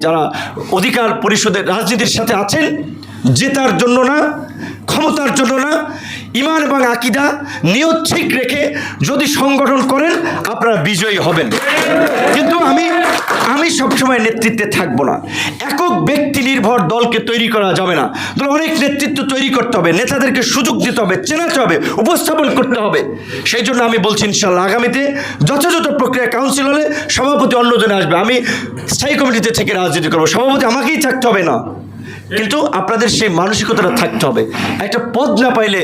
যারা অধিকার পরিষদের রাজনীতির সাথে আছেন জেতার জন্য না ক্ষমতার জন্য না, ইমান এবং আকিদা নিয়ত ঠিক রেখে যদি সংগঠন করেন, আপনারা বিজয়ী হবেন। কিন্তু আমি আমি সবসময় নেতৃত্বে থাকব না। একক ব্যক্তি নির্ভর দলকে তৈরি করা যাবে না। দল অনেক নেতৃত্ব তৈরি করতে হবে, নেতাদেরকে সুযোগ দিতে হবে, চেনাতে হবে, উপস্থাপন করতে হবে। সেই জন্য আমি বলছি ইনশাল্লাহ আগামীতে যথাযথ প্রক্রিয়া কাউন্সিল হলে সভাপতি অন্যজনে আসবে। আমি স্থায়ী কমিটিতে থেকে রাজনীতি করব। সভাপতি আমাকেই থাকতে হবে না। কিন্তু আপনাদের সেই মানসিকতাটা থাকতে হবে। একটা পদ না পাইলে,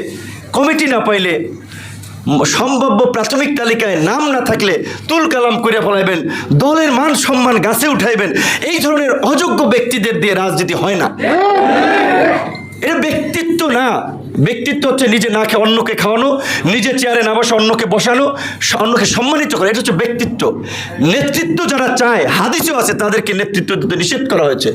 কমিটি না পাইলে, সম্ভাব্য প্রাথমিক তালিকায় নাম না থাকলে তুল কালাম করে ফেলাইবেন, দলের মান সম্মান গাছে উঠাইবেন। এই ধরনের অযোগ্য ব্যক্তিদের দিয়ে রাজনীতি হয় না। এটা ব্যক্তিত্ব না। ব্যক্তিত্ব হচ্ছে নিজে না খেয়ে অন্যকে খাওয়ানো নিজে চেয়ারে না বসে অন্যকে বসানো অন্যকে সম্মানিত করা, এটা হচ্ছে ব্যক্তিত্ব। নেতৃত্ব যারা চায়, হাদিসও আছে তাদেরকে নেতৃত্ব দিতে নিষেধ করা হয়েছে।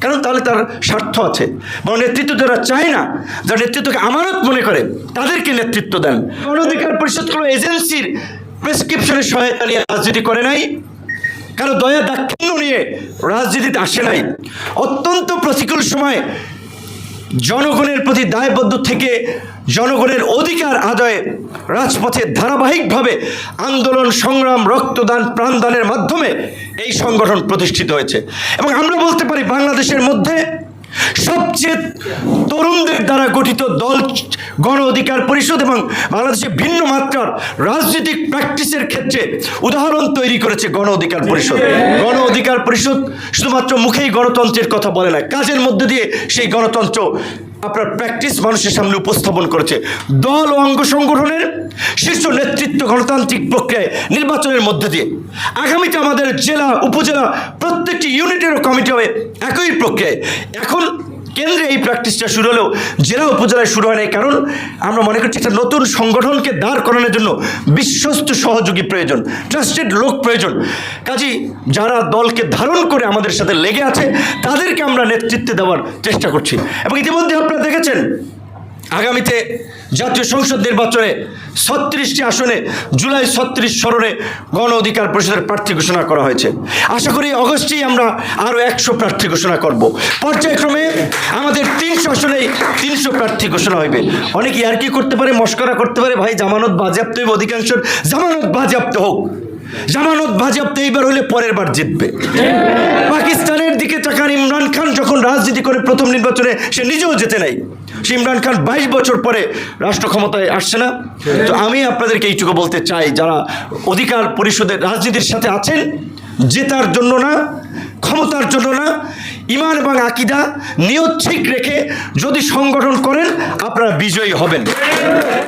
কারণ তাহলে তার স্বার্থ আছে। বরং নেতৃত্ব যারা চায় না, যারা নেতৃত্বকে আমানত মনে করে, তাদেরকে নেতৃত্ব দেন। গণ অধিকার পরিষদ কোনো এজেন্সির প্রেসক্রিপশনের সহায়তা নিয়ে রাজনীতি করে নাই। কারও দয়া দাক্ষিণ্য নিয়ে রাজনীতিতে আসে নাই। অত্যন্ত প্রতিকূল সময় জনগণের প্রতি দায়বদ্ধ থেকে জনগণের অধিকার আদায়ে রাজপথে ধারাবাহিকভাবে আন্দোলন, সংগ্রাম, রক্তদান, প্রাণদানের মাধ্যমে এই সংগঠন প্রতিষ্ঠিত হয়েছে। এবং আমরা বলতে পারি, বাংলাদেশের মধ্যে সবচেয়ে তরুণদের দ্বারা গঠিত দল, গণ অধিকার পরিষদ এবং বাংলাদেশে ভিন্ন মাত্রার রাজনৈতিক প্র্যাকটিসের ক্ষেত্রে উদাহরণ তৈরি করেছে গণ অধিকার পরিষদ। গণ অধিকার পরিষদ শুধুমাত্র মুখেই গণতন্ত্রের কথা বলে না, কাজের মধ্যে দিয়ে সেই গণতন্ত্র আপনার প্র্যাকটিস মানুষের সামনে উপস্থাপন করেছে। দল ও অঙ্গ সংগঠনের শীর্ষ নেতৃত্ব গণতান্ত্রিক প্রক্রিয়ায় নির্বাচনের মধ্যে দিয়ে। আগামীতে আমাদের জেলা, উপজেলা প্রত্যেকটি ইউনিটেরও কমিটি হবে একই প্রক্রিয়ায়। এখন কেন্দ্রে এই প্র্যাকটিসটা শুরু হলেও জেলা উপজেলায় শুরু হয় নাই। কারণ আমরা মনে করছি একটা নতুন সংগঠনকে দাঁড় করানোর জন্য বিশ্বস্ত সহযোগী প্রয়োজন ট্রাস্টেড লোক প্রয়োজন। কাজী যারা দলকে ধারণ করে আমাদের সাথে লেগে আছে, তাদেরকে আমরা নেতৃত্বে দেওয়ার চেষ্টা করছি। এবং ইতিমধ্যে আপনারা দেখেছেন, আগামীতে জাতীয় সংসদ নির্বাচনে ছত্রিশটি আসনে, জুলাই ছত্রিশ স্মরণে গণ অধিকার পরিষদের প্রার্থী ঘোষণা করা হয়েছে। আশা করি অগস্টেই আমরা আরও একশো প্রার্থী ঘোষণা করব। পর্যায়ক্রমে আমাদের তিনশো আসনেই তিনশো প্রার্থী ঘোষণা হইবে। অনেকে আর কি করতে পারে? মস্করা করতে পারে। ভাই, জামানত বাজেয়াপ্ত হইবে অধিকাংশ। জামানত বাজেয়াপ্ত হোক। জামানত বাজেয়াপ্ত এইবার হলে পরের বার জিতবে। পাকিস্তানের দিকে তাকান, ইমরান খান যখন রাজনীতি করে প্রথম নির্বাচনে, সে নিজেও যেতে নাই। সে ইমরান খান বাইশ বছর পরে রাষ্ট্র ক্ষমতায় আসছে না। তো আমি আপনাদেরকে এইটুকু বলতে চাই, যারা অধিকার পরিষদের রাজনীতির সাথে আছেন, জেতার জন্য না ক্ষমতার জন্য না, ইমান এবং আকিদা নিয়ত ঠিক রেখে যদি সংগঠন করেন, আপনারা বিজয়ী হবেন।